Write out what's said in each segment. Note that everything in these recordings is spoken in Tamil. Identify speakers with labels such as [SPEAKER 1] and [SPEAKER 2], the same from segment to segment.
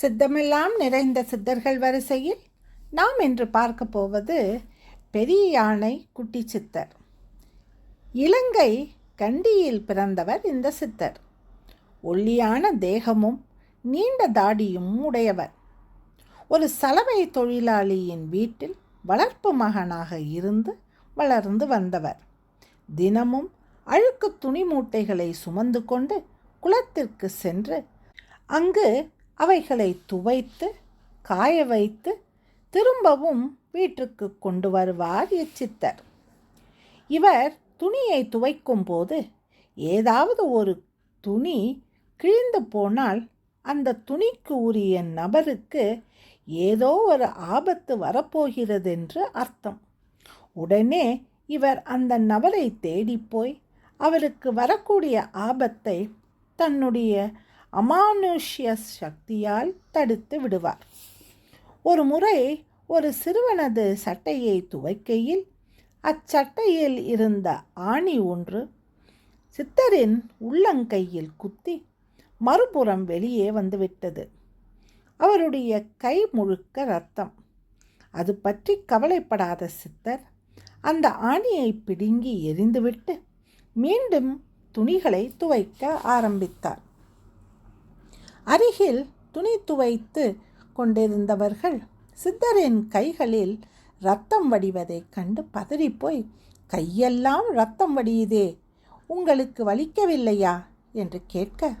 [SPEAKER 1] சித்தமெல்லாம் நிறைந்த சித்தர்கள் வரிசையில் நாம் இன்று பார்க்க போவது பெரிய யானை குட்டி சித்தர். இலங்கை கண்டியில் பிறந்தவர் இந்த சித்தர். ஒல்லியான தேகமும் நீண்ட தாடியும் உடையவர். ஒரு சலவை தொழிலாளியின் வீட்டில் வளர்ப்பு மகனாக இருந்து வளர்ந்து வந்தவர். தினமும் அழுக்கு துணி மூட்டைகளை சுமந்து கொண்டு குளத்திற்கு சென்று அங்கு அவைகளை துவைத்து காய வைத்து திரும்பவும் வீட்டுக்கு கொண்டு வருவார் இச்சித்தர் இவர் துணியை துவைக்கும் போது ஏதாவது ஒரு துணி கிழிந்து போனால் அந்த துணிக்கு உரிய நபருக்கு ஏதோ ஒரு ஆபத்து வரப்போகிறதென்று அர்த்தம். உடனே இவர் அந்த நபரை தேடிப்போய் அவருக்கு வரக்கூடிய ஆபத்தை தன்னுடைய அமானுஷ்ய சக்தியால் தடுத்து விடுவார். ஒரு முறை ஒரு சிறுவனது சட்டையை துவைக்கையில் அச்சட்டையில் இருந்த ஆணி ஒன்று சித்தரின் உள்ளங்கையில் குத்தி மறுபுறம் வெளியே வந்துவிட்டது. அவருடைய கை முழுக்க ரத்தம். அது பற்றி கவலைப்படாத சித்தர் அந்த ஆணியை பிடுங்கி எரிந்துவிட்டு மீண்டும் துணிகளை துவைக்க ஆரம்பித்தார். அருகில் துணி துவைத்து கொண்டிருந்தவர்கள் சித்தரின் கைகளில் ரத்தம் வடிவதைக் கண்டு பதறிப்போய் கையெல்லாம் ரத்தம் வடியுதே உங்களுக்கு வலிக்கவில்லையா? என்று கேட்க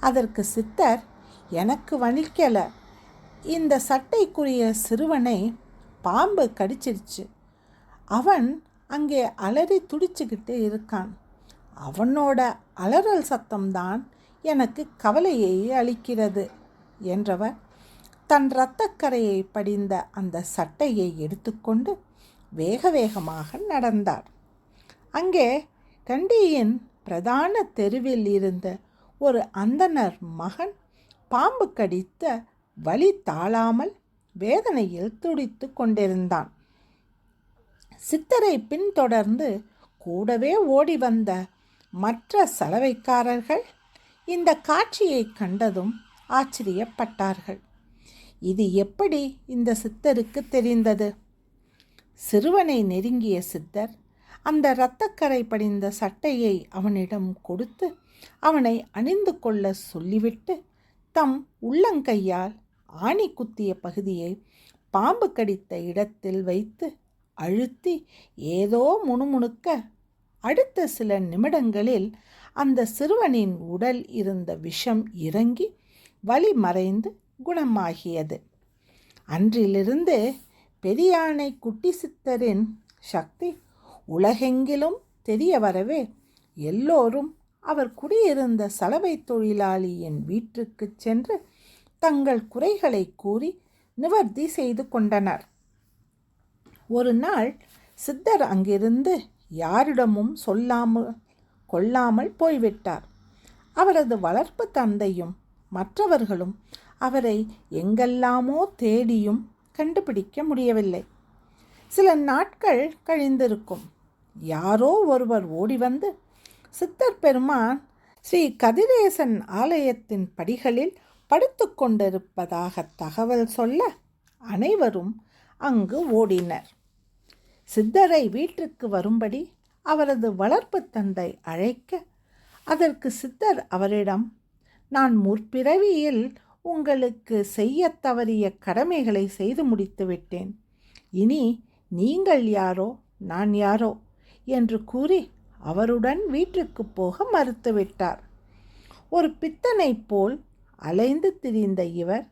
[SPEAKER 1] அதற்கு சித்தர் எனக்கு வலிக்கல. இந்த சட்டைக்குரிய சிறுவனை பாம்பு கடிச்சிருச்சு. அவன் அங்கே அலறி துடிச்சுக்கிட்டு இருக்கான். அவனோட அலறல் சத்தம்தான் எனக்கு கவலையை அளிக்கிறது என்றவர் தன் இரத்தக்கரையை படிந்த அந்த சட்டையை எடுத்துக்கொண்டு வேக வேகமாக நடந்தார். அங்கே கண்டியின் பிரதான தெருவில் இருந்த ஒரு அந்தனர் மகன் பாம்பு கடித்த வலி தாழாமல் வேதனையில் துடித்து கொண்டிருந்தான். சித்தரை பின்தொடர்ந்து கூடவே ஓடி வந்த மற்ற சலவைக்காரர்கள் இந்த காட்சியை கண்டதும் ஆச்சரியப்பட்டார்கள். இது எப்படி இந்த சித்தருக்கு தெரிந்தது? சிறுவனை நெருங்கிய சித்தர் அந்த இரத்தக்கரை படிந்த சட்டையை அவனிடம் கொடுத்து அவனை அணிந்து கொள்ள சொல்லிவிட்டு தம் உள்ளங்கையால் ஆணி குத்திய பகுதியை பாம்பு கடித்த இடத்தில் வைத்து அழுத்தி ஏதோ முணுமுணுக்க அடுத்த சில நிமிடங்களில் அந்த சிறுவனின் உடல் இருந்த விஷம் இறங்கி வலி மறைந்து குணமாகியது. அன்றிலிருந்து பெரியானை குட்டி சித்தரின் சக்தி உலகெங்கிலும் தெரிய வரவே எல்லோரும் அவர் குடியிருந்த சலவை தொழிலாளியின் வீட்டுக்கு சென்று தங்கள் குறைகளை கூறி நிவர்த்தி செய்து கொண்டனர். ஒரு நாள் சித்தர் அங்கிருந்து யாரிடமும் சொல்லாமல் கொள்ளாமல் போய்விட்டார். அவரது வளர்ப்பு தந்தையும் மற்றவர்களும் அவரை எங்கெல்லாமோ தேடியும் கண்டுபிடிக்க முடியவில்லை. சில நாட்கள் கழிந்திருக்கும். யாரோ ஒருவர் ஓடி வந்து சித்தர் பெருமான் ஸ்ரீ கதிரேசன் ஆலயத்தின் படிகளில் படுத்து கொண்டிருப்பதாக தகவல் சொல்ல அனைவரும் அங்கு ஓடினர். சித்தரை வீட்டிற்கு வரும்படி அவரது வளர்ப்பு தந்தை அழைக்க அதற்கு சித்தர் அவரிடம் நான் முற்பிறவியில் உங்களுக்கு செய்ய தவறிய கடமைகளை செய்து முடித்து விட்டேன். இனி நீங்கள் யாரோ நான் யாரோ? என்று கூறி அவருடன் வீட்டுக்கு போக மறுத்துவிட்டார் ஒரு பித்தனைப் போல் அலைந்து திரிந்த இவர்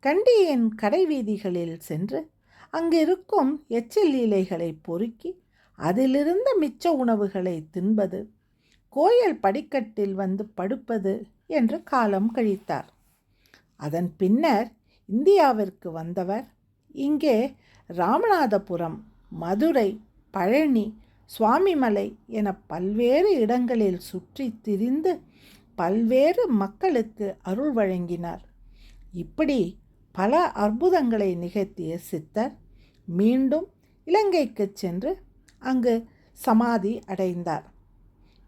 [SPEAKER 1] கண்டியின் கடைவீதிகளில் சென்று அங்கிருக்கும் எச்சில் இலைகளை பொறுக்கி அதிலிருந்த மிச்ச உணவுகளை தின்பது கோயில் படிக்கட்டில் வந்து படுப்பது என்று காலம் கழித்தார். அதன் பின்னர் இந்தியாவிற்கு வந்தவர் இங்கே ராமநாதபுரம் மதுரை பழனி சுவாமிமலை என பல்வேறு இடங்களில் சுற்றி திரிந்து பல்வேறு மக்களுக்கு அருள் வழங்கினார். இப்படி பல அற்புதங்களை நிகழ்த்திய சித்தர் மீண்டும் இலங்கைக்கு சென்று அங்கு சமாதி அடைந்தார்.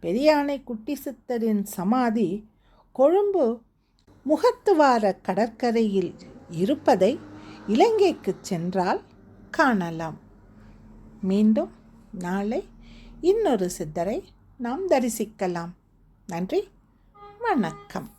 [SPEAKER 1] பெரியானை குட்டி சித்தரின் சமாதி கொழும்பு முகத்துவார கடற்கரையில் இருப்பதை இலங்கைக்கு சென்றால் காணலாம். மீண்டும் நாளை இன்னொரு சித்தரை நாம் தரிசிக்கலாம். நன்றி வணக்கம்.